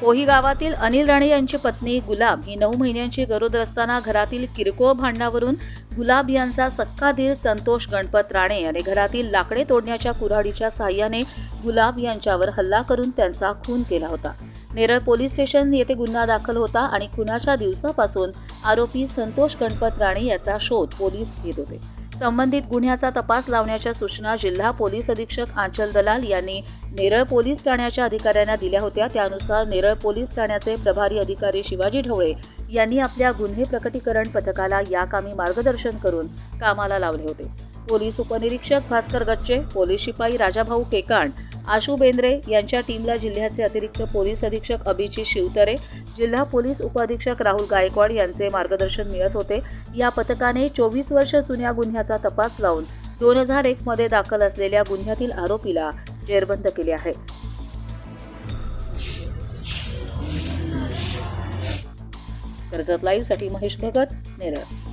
पोही गावातील अनिल राणे यांची पत्नी गुलाब ही नऊ महिन्यांची गरोदर असताना घरातील किरकोळ भांडणावरून गुलाब यांचा सक्काधीर संतोष गणपत राणे याने घरातील लाकडे तोडण्याच्या कुऱ्हाडीच्या साह्याने गुलाब यांच्यावर हल्ला करून त्यांचा खून केला होता. नेरळ पोलीस स्टेशन येथे गुन्हा दाखल होता आणि खुनाच्या दिवसापासून आरोपी संतोष गणपत राणे याचा शोध पोलीस घेत होते. संबंधित गुन्ह्याचा तपास लावण्याच्या सूचना जिल्हा पोलीस अधीक्षक आंचल दलाल यांनी नेरळ पोलीस ठाण्याच्या अधिकाऱ्यांना दिल्या होत्या. त्यानुसार नेरळ पोलीस ठाण्याचे प्रभारी अधिकारी शिवाजी ढवळे यांनी आपल्या गुन्हे प्रकटीकरण पथकाला या कामी मार्गदर्शन करून कामाला लावले होते. पोलीस उपनिरीक्षक भास्कर गच्चे पोलीस शिपाई राजाभाऊ टेकाण आशू बेंद्रे यांच्या टीमला जिल्ह्याचे अतिरिक्त पोलीस अधीक्षक अभिजित शिवतरे जिल्हा पोलीस उपअधीक्षक राहुल गायकवाड यांचे मार्गदर्शन मिळत होते. या पथकाने चोवीस वर्ष जुन्या गुन्ह्याचा तपास लावून दोन हजार एक मध्ये दाखल असलेल्या गुन्ह्यातील आरोपीला जेरबंद केले आहे. कर्जत लाईव्हसाठी महेश भगत नेरळ.